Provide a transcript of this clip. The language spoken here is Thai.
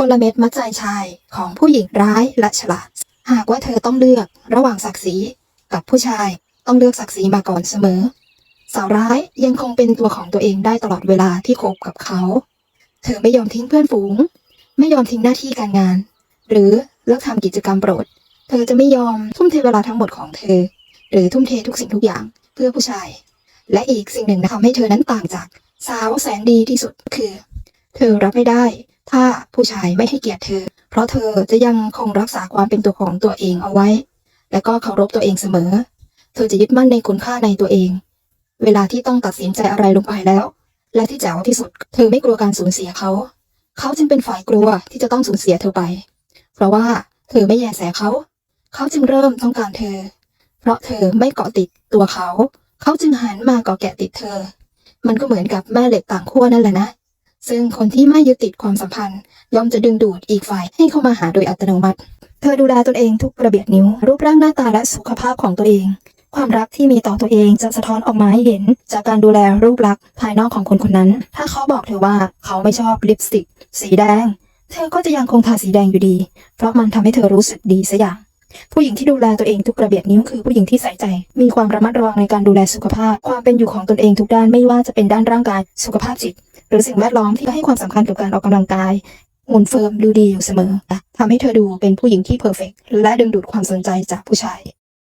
กลเม็ดมัดใจชายของผู้หญิงร้ายและฉลาด หากว่าเธอต้องเลือกระหว่างศักดิ์ศรีกับผู้ชายต้องเลือกศักดิ์ศรีมาก่อนเสมอ สาวร้ายยังคงเป็นตัวของตัวเองได้ตลอดเวลาที่คบกับเขา เธอไม่ยอมทิ้งเพื่อนฝูง ไม่ยอมทิ้งหน้าที่การงาน หรือเลิกทำกิจกรรมโปรด เธอจะไม่ยอมทุ่มเทเวลาทั้งหมดของเธอ หรือทุ่มเททุกสิ่งทุกอย่างเพื่อผู้ชาย และอีกสิ่งหนึ่งนะทำให้เธอนั้นต่างจากสาวแสนดีที่สุดคือ เธอรับไม่ได้ ถ้าผู้ชายไม่ให้เกียรติเธอ เพราะเธอจะยังคงรักษาความเป็นตัวของตัวเองเอาไว้ และก็เคารพตัวเองเสมอ เธอจะยึดมั่นในคุณค่าในตัวเอง เวลาที่ต้องตัดสินใจอะไรลงไปแล้ว และที่แจ๋วที่สุด เธอไม่กลัวการสูญเสียเขา เขาจึงเป็นฝ่ายกลัวที่จะต้องสูญเสียเธอไป เพราะว่าเธอไม่แยแสเขา เขาจึงเริ่มต้องการเธอ เพราะเธอไม่เกาะติดตัวเขา เขาจึงหันมาเกาะแกะติดเธอ มันก็เหมือนกับแม่เหล็กต่างขั้วนั่นแหละนะ ซึ่งคนที่ไม่ยึดติดความสัมพันธ์ ย่อมจะดึงดูดอีกฝ่ายให้เข้ามาหาโดยอัตโนมัติ เธอดูแลตนเองทุกระเบียดนิ้ว รูปร่างหน้าตาและสุขภาพของตัวเอง ความรักที่มีต่อตัวเองจะสะท้อนออกมาให้เห็น จากการดูแลรูปลักษณ์ภายนอกของคนคนนั้น ถ้าเขาบอกเธอว่าเขาไม่ชอบลิปสติก สีแดง เธอก็จะยังคงทาสีแดงอยู่ดี เพราะมันทำให้เธอรู้สึกดีสัอย่างผู้หญิงที่ดูแลตัวเองทุกระเบียดนิ้วคือผู้หญิงที่ใส่ใจ มีความระมัดระวังในการดูแลสุขภาพ ความเป็นอยู่ของตนเองทุกด้านไม่ว่าจะเป็นด้านร่างกาย สุขภาพจิต หรือสิ่งแวดล้อมที่ให้ความสำคัญกับการออกกำลังกายหุ่นเฟิร์มดูดีอยู่เสมอทำให้เธอดูเป็นผู้หญิงที่เพอร์เฟกและดึงดูดความสนใจจากผู้ชาย